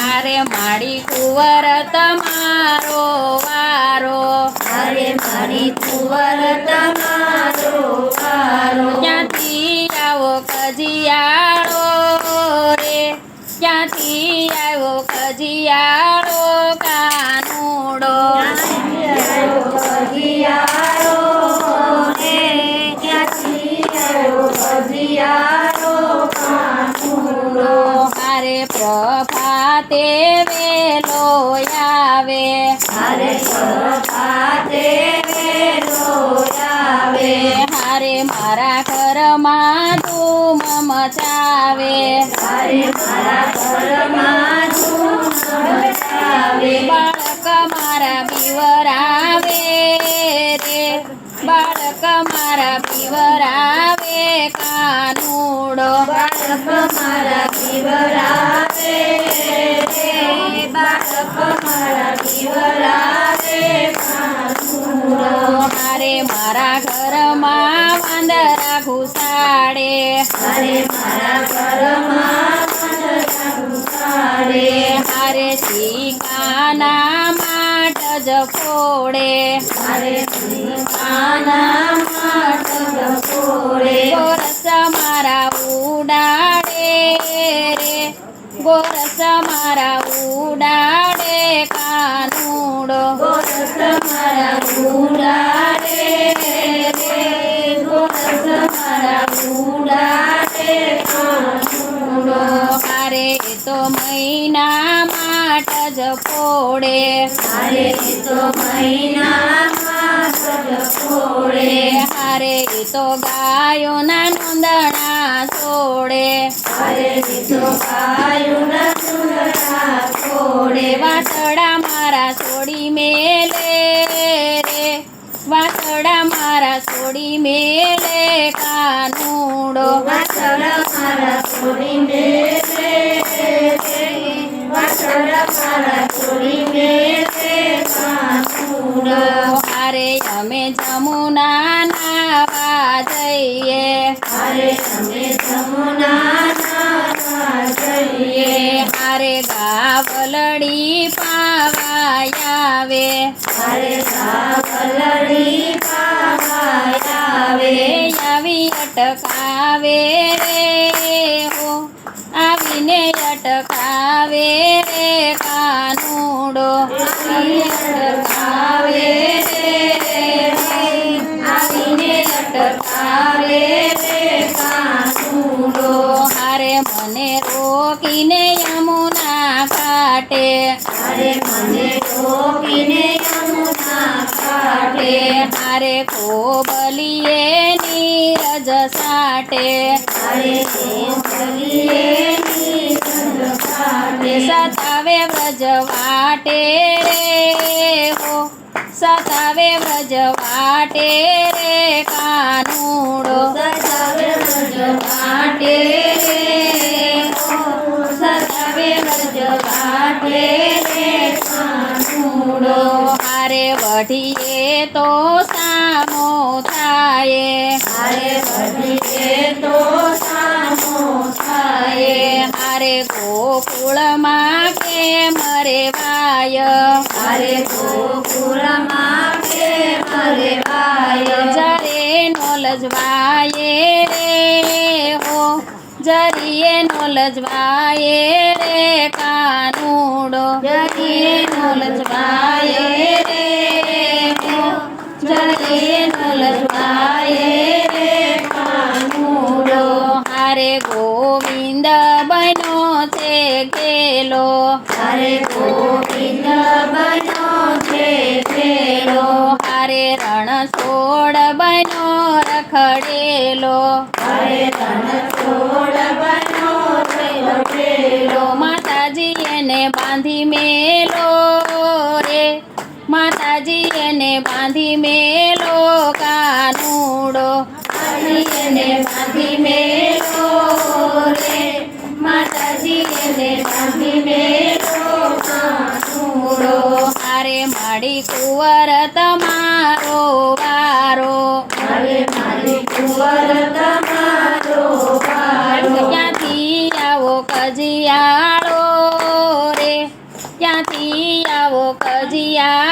હારે માડી કુંવર તમારો વારો. અરે મારી કુંવર તમારો વારો. ક્યાંથી આવો કજિયાળો પ્રભાતે વેલો આવે. હરે પાતે વેલો આવે. હરે મારા ઘરમાં ધૂમ મચાવે. હરે મારા ઘરમાં ધૂમ મચાવે. બાળક મારા બીવરાવે રે. બાળક મારા બીવરાવે કાનુડો. બાળક મારા પીવરાવે ઘુસાડે અરે મારા ઘરમાં વાંદરા ઘુસાડે હારે ચીકાના માટ જ ફોડે. અરે સીતાના માટ ગફોડે ગોરસ મારા ઉડાડે રે. ગોરસ મારા ઉડાડે કાનુડો. ગોરસ મારા ઉડાડે હારે તો મહિના માટ જ પોડે અરે તો મહિનામાં ગફોડે હારે તો ગાયોના નોંધણા છોડે. અરે તો ગાયુના સુંદરા છોડે. વાતડા મારા છોડી મેલે રે. વાતડા મારા છોડી મેલે કાનુડો વાસળ મારા છોડી મેલે વાસળ મારા છોડી મેલે કાનુડો હારે અમે જમુના નાવા જઈએ. અરે અમે જમુના નાવા જઈએ. હારે ગાવલડી પાવાય અરે આવે આવી અટકાવે રે હો આવીને અટકાવે રે કાનુડો અટકાવે રે આવીને અટકાવે રે કાનુડો હારે મને રોકીને યમુના કાટે અરે મને ટોકીને યમુના કાઢે હારે કોબલીએ નીરજ સાટે અરે કોકલીએ નીરજ કાઢે સતાવે વ્રજ વાટે રે હો સતાવે વ્રજ વાટે રે કાનુડો સજાવે રજ વાટે રે સજાવે રજ વાટે રે કાનુડો હારે વઢીએ તો થાય હારે ગોકુળમાં કે મરે વાય અરે ગોકુળમાં કે મરે વાય જરે નો લજવાયે રે હો જરીએ નો લજવાયે રે કાનુડો જરીએ નો લજવાય ગોવિંદ બનો છે ખેલો. હારે રણ છોડ બનો રખડેલો. અરે તન છોડ માતાજી એને બાંધી મેલો રે. માતાજી એને બાંધી મેલો કાનુડો. એને બાંધી મેલો રે. માતાજી એને બાંધી મેલો માળી કુંવર તમારો વારો. ક્યાંથી આવો કજિયાળો રે? ક્યાંથી આવો કજિયા